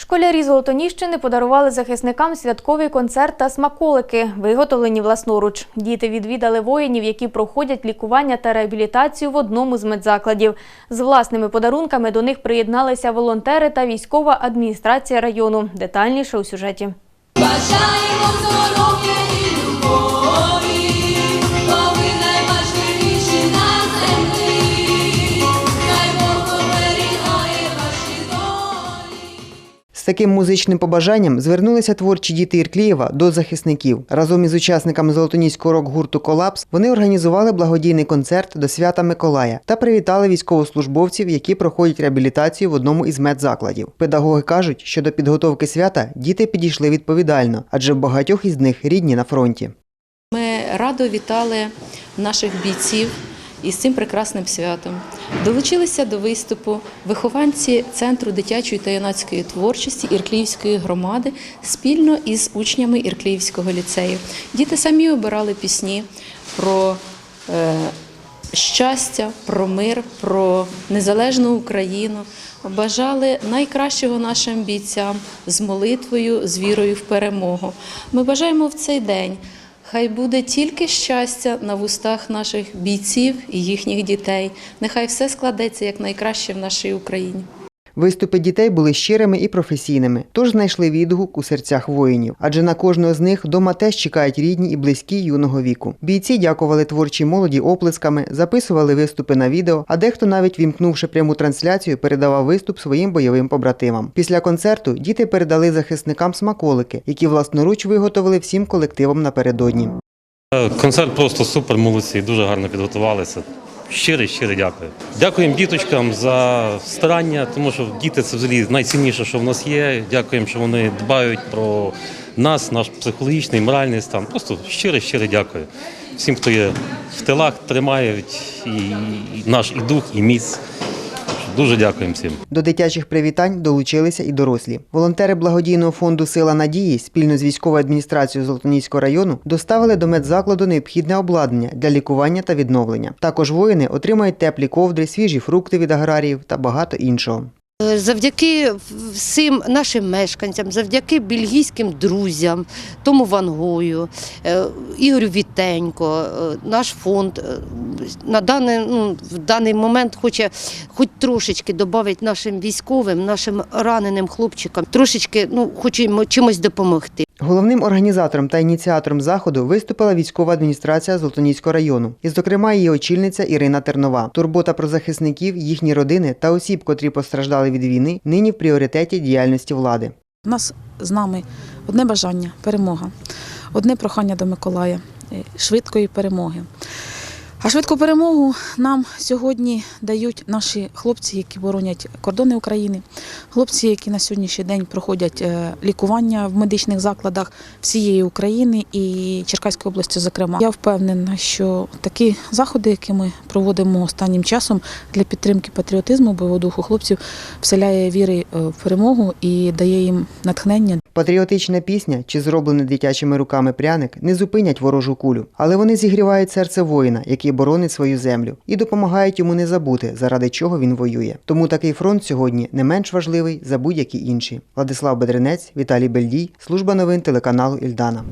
Школярі Золотоніщини подарували захисникам святковий концерт та смаколики, виготовлені власноруч. Діти відвідали воїнів, які проходять лікування та реабілітацію в одному з медзакладів. З власними подарунками до них приєдналися волонтери та військова адміністрація району. Детальніше у сюжеті. Бажаємо здоров'я З таким музичним побажанням звернулися творчі діти Ірклієва до захисників. Разом із учасниками Золотоніського рок-гурту Колапс вони організували благодійний концерт до свята Миколая та привітали військовослужбовців, які проходять реабілітацію в одному із медзакладів. Педагоги кажуть, що до підготовки свята діти підійшли відповідально, адже багатьох із них рідні на фронті. Ми радо вітали наших бійців із цим прекрасним святом. Долучилися до виступу вихованці Центру дитячої та юнацької творчості Іркліївської громади спільно із учнями Іркліївського ліцею. Діти самі обирали пісні про е, щастя, про мир, про незалежну Україну. Бажали найкращого нашим бійцям з молитвою, з вірою в перемогу. Ми бажаємо в цей день. Хай буде тільки щастя на вустах наших бійців і їхніх дітей. Нехай все складеться як найкраще в нашій Україні. Виступи дітей були щирими і професійними, тож знайшли відгук у серцях воїнів, адже на кожного з них дома теж чекають рідні і близькі юного віку. Бійці дякували творчій молоді оплесками, записували виступи на відео, а дехто навіть вімкнувши пряму трансляцію, передавав виступ своїм бойовим побратимам. Після концерту діти передали захисникам смаколики, які власноруч виготовили всім колективом напередодні. Е, Концерт просто супер, молодці, дуже гарно підготувалися. Щире, щире дякую. Дякуємо діточкам за старання, тому що діти це взагалі найцінніше, що в нас є. Дякуємо, що вони дбають про нас, наш психологічний, моральний стан. Просто щире, щире дякую. Всім, хто є в тилах, тримають і, наш і дух, і міць. Дуже дякуємо всім. До дитячих привітань долучилися і дорослі. Волонтери благодійного фонду Сила надії спільно з військовою адміністрацією Золотоніського району доставили до медзакладу необхідне обладнання для лікування та відновлення. Також воїни отримають теплі ковдри, свіжі фрукти від аграріїв та багато іншого. Завдяки всім нашим мешканцям, завдяки бельгійським друзям, Тому Вангою, е, Ігорю Вітенько, е, наш фонд е, на даний, ну, в даний момент хоче хоч трошечки додати нашим військовим, нашим раненим хлопчикам, трошечки ну, хочемо чимось допомогти. Головним організатором та ініціатором заходу виступила військова адміністрація Золотоніського району, і, зокрема, її очільниця Ірина Тернова. Турбота про захисників, їхні родини та осіб, котрі постраждали від війни, нині в пріоритеті діяльності влади. У нас з нами одне бажання перемога, одне прохання до Миколая швидкої перемоги. А швидку перемогу нам сьогодні дають наші хлопці, які боронять кордони України, хлопці, які на сьогоднішній день проходять е, лікування в медичних закладах всієї України і Черкаської області, зокрема. Я впевнена, що такі заходи, які ми проводимо останнім часом для підтримки патріотизму, бойового духу хлопців, вселяє віри е, в перемогу і дає їм натхнення Патріотична пісня чи зроблений дитячими руками пряник не зупинять ворожу кулю, але вони зігрівають серце воїна, боронить свою землю, і допомагають йому не забути, заради чого він воює. Тому такий фронт сьогодні не менш важливий за будь-які інші. Владислав Бедренець, Віталій Бельдій, служба новин телеканалу Ільдана.